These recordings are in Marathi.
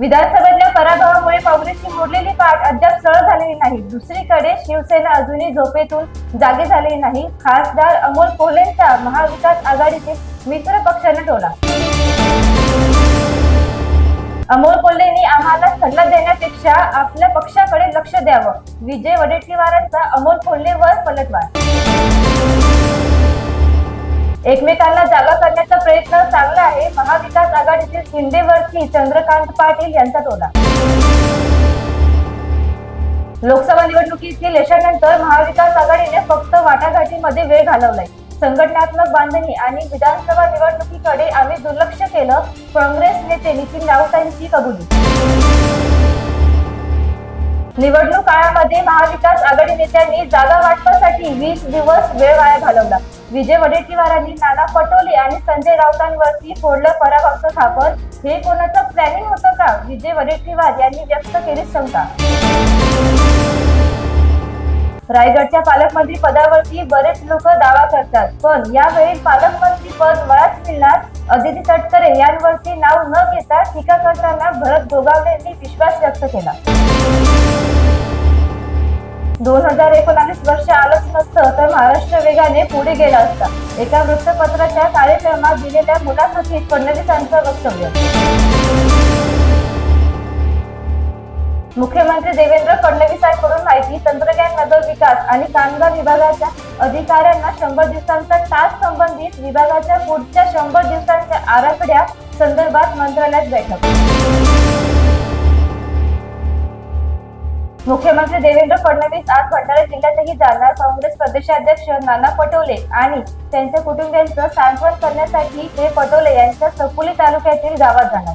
विधानसभेतल्या पराभवामुळे काँग्रेसची मोडलेली पाठ अद्याप सरळ झालेली नाही. दुसरीकडे शिवसेना अजूनही झोपेतून जागे झालेली नाही. खासदार अमोल कोल्हेंचा महाविकास आघाडीतील मित्र पक्षाने टोला अमोल कोल्हेंनी आम्हाला सल्ला देण्यापेक्षा आपल्या पक्षाकडे लक्ष द्यावं. विजय वडेट्टीवारांचा अमोल कोल्हेवर पलटवार. एकमेकांना जागा करण्याचा प्रयत्न चांगला आहे. महाविकास आघाडीतील शिंदेवरती चंद्रकांत पाटील यांचा टोला. लोकसभा निवडणुकीतील यशानंतर महाविकास आघाडीने फक्त वाटाघाटीमध्ये वेळ घालवलाय. संघटनात्मक बांधणी आणि विधानसभा निवडणुकीकडे आम्ही दुर्लक्ष केलं. काँग्रेस नेते नितीन राऊतांची कबुली. निवडणूक काळामध्ये महाविकास आघाडी नेत्यांनी जागा वाटपासाठी वीस दिवस वेळ वाया घालवला. विजय वडेट्टीवारांनी नाना पटोले आणि संजय राऊतांवरती फोडलं पराभवचं खापर हे कोणाचं प्लॅनिंग होतं का? विजय वडेट्टीवार यांनी व्यक्त केली शंका. रायगडच्या पालकमंत्री पदावरती बरेच लोक दावा करतात. पण यावेळी पालकमंत्री पद मलाच मिळणार? अदिती तटकरे यांवरती नाव न घेता टीका करताना भरत गोगावले यांनी विश्वास व्यक्त केला. दोन हजार एकोणावीस वर्ष आलंच नसतं तर महाराष्ट्र वेगाने पुढे गेला असता. एका वृत्तपत्राच्या कार्यक्रमात दिलेल्या मुलाखतीत फडणवीसांचं वक्तव्य. मुख्यमंत्री देवेंद्र फडणवीसांकडून माहिती तंत्रज्ञान नगर विकास आणि कामगार विभागाच्या अधिकाऱ्यांना शंभर दिवसांचा टास्क संबंधित विभागाच्या पुढच्या शंभर दिवसांच्या आराखड्या संदर्भात मंत्रालयात बैठक. मुख्यमंत्री देवेंद्र फडणवीस आज भंडारा जिल्ह्यातही जाणार. काँग्रेस प्रदेशाध्यक्ष नाना पटोले आणि त्यांच्या कुटुंबियांचं सांत्वन करण्यासाठी हे पटोले यांच्या सकुली तालुक्यातील गावात जाणार.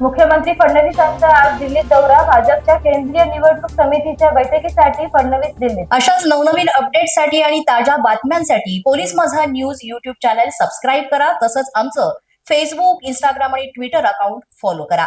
मुख्यमंत्री फडणवीसांचा आज दिल्लीत दौरा. भाजपच्या केंद्रीय निवडणूक समितीच्या बैठकीसाठी फडणवीस दिल्ली अशाच नवनवीन अपडेटसाठी आणि ताज्या बातम्यांसाठी पोलीस माझा न्यूज युट्यूब चॅनल सबस्क्राईब करा. तसंच आमचं फेसबुक इंस्टाग्राम आणि ट्विटर अकाउंट फॉलो करा.